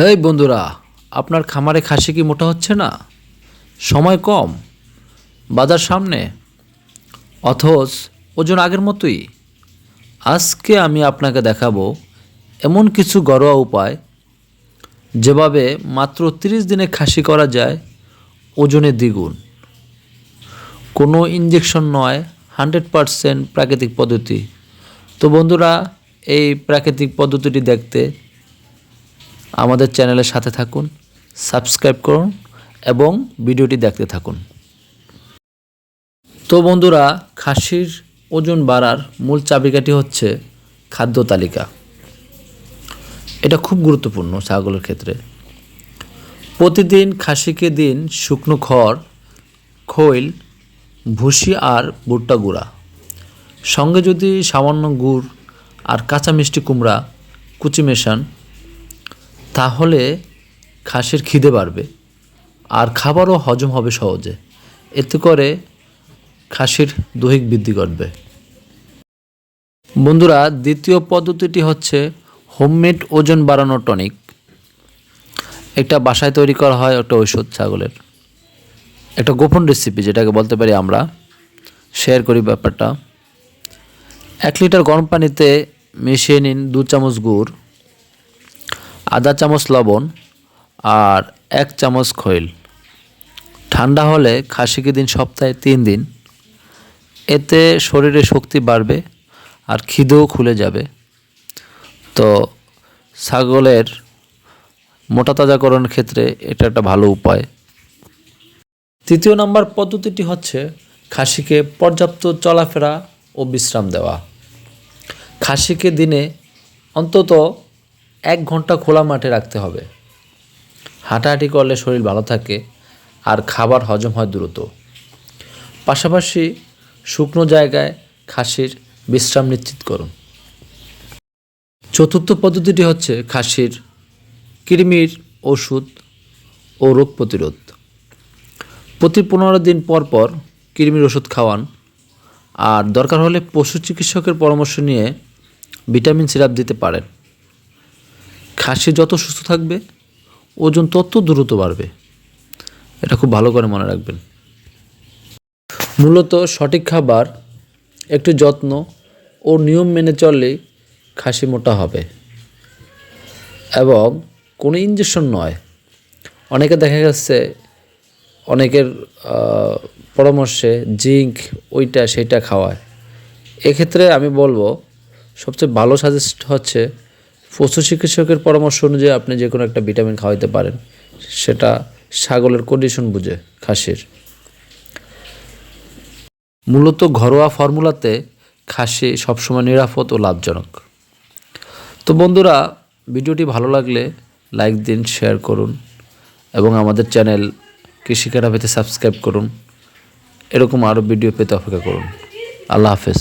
হেই বন্ধুরা, আপনার খামারে খাসি কি মোটা হচ্ছে না? সময় কম, বাজার সামনে, অথচ ওজন আগের মতোই। আজকে আমি আপনাকে দেখাবো এমন কিছু ঘরোয়া উপায়, যেভাবে মাত্র তিরিশ দিনে খাসি করা যায় ওজনে দ্বিগুণ। কোনো ইঞ্জেকশন নয়, হান্ড্রেড পারসেন্ট প্রাকৃতিক পদ্ধতি। তো বন্ধুরা, এই প্রাকৃতিক পদ্ধতিটি দেখতে আমাদের চ্যানেলের সাথে থাকুন, সাবস্ক্রাইব করুন এবং ভিডিওটি দেখতে থাকুন। তো বন্ধুরা, খাসির ওজন বাড়ার মূল চাবিকাঠি হচ্ছে খাদ্য তালিকা। এটা খুব গুরুত্বপূর্ণ ছাগলের ক্ষেত্রে। প্রতিদিন খাসিকে দিন শুকনো খড়, খৈল, ভুসি আর ভুট্টা গুঁড়া। সঙ্গে যদি সামান্য গুড় আর কাঁচা মিষ্টি কুমড়া কুচি মেশান তাহলে খাসির খিদে বাড়বে আর খাবারও হজম হবে সহজে। এতে করে খাসির দৈহিক বৃদ্ধি ঘটবে। বন্ধুরা, দ্বিতীয় পদ্ধতিটি হচ্ছে হোমমেড ওজন বাড়ানোর টনিক। একটা বাসায় তৈরি করা হয় একটা ঔষধ ছাগলের। একটা গোপন রেসিপি যেটাকে বলতে পারি আমরা। শেয়ার করি ব্যাপারটা। এক লিটার গরম পানিতে মিশিয়ে নিন দু চামচ গুড়। আধা চামচ লবণ আর এক চামচ খৈল। ঠান্ডা হলে খাসিকে দিন সপ্তাহে তিন দিন। এতে শরীরে শক্তি বাড়বে আর খিদেও খুলে যাবে। তো ছাগলের মোটা তাজাকরণের ক্ষেত্রে এটা একটা ভালো উপায়। তৃতীয় নম্বর পদ্ধতিটি হচ্ছে খাসিকে পর্যাপ্ত চলাফেরা ও বিশ্রাম দেওয়া। খাসিকে দিনে অন্তত এক ঘণ্টা খোলা মাঠে রাখতে হবে। হাঁটাহাঁটি করলে শরীর ভালো থাকে আর খাবার হজম হয় দ্রুত। পাশাপাশি শুকনো জায়গায় খাসির বিশ্রাম নিশ্চিত করুন। চতুর্থ পদ্ধতিটি হচ্ছে খাসির কৃমির ওষুধ ও রোগ প্রতিরোধ। প্রতি পনেরো দিন পর পর কৃমির ওষুধ খাওয়ান। আর দরকার হলে পশু চিকিৎসকের পরামর্শ নিয়ে ভিটামিন সিরাপ দিতে পারেন। খাসি যত সুস্থ থাকবে, ওজন তত দ্রুত বাড়বে। এটা খুব ভালো করে মনে রাখবেন। মূলত সঠিক খাবার, একটু যত্ন ও নিয়ম মেনে চললেই খাসি মোটা হবে। এবং কোনো ইঞ্জেকশন নয়। অনেকে দেখা গেছে, অনেকের পরামর্শে জিঙ্ক ওইটা, সেইটা খাওয়ায়। এক্ষেত্রে আমি বলব, সবচেয়ে ভালো সাজেস্ট হচ্ছে পশু চিকিৎসকের পরামর্শ অনুযায়ী আপনি যে কোনো একটা ভিটামিন খাওয়াইতে পারেন। সেটা ছাগলের কন্ডিশন বুঝে, খাসির। মূলত ঘরোয়া ফর্মুলাতে খাসি সবসময় নিরাপদ ও লাভজনক। তো বন্ধুরা, ভিডিওটি ভালো লাগলে লাইক দিন শেয়ার করুন এবং আমাদের চ্যানেল কৃষিকারা পেতে সাবস্ক্রাইব করুন। এরকম আরও ভিডিও পেতে অপেক্ষা করুন। আল্লাহ হাফেজ।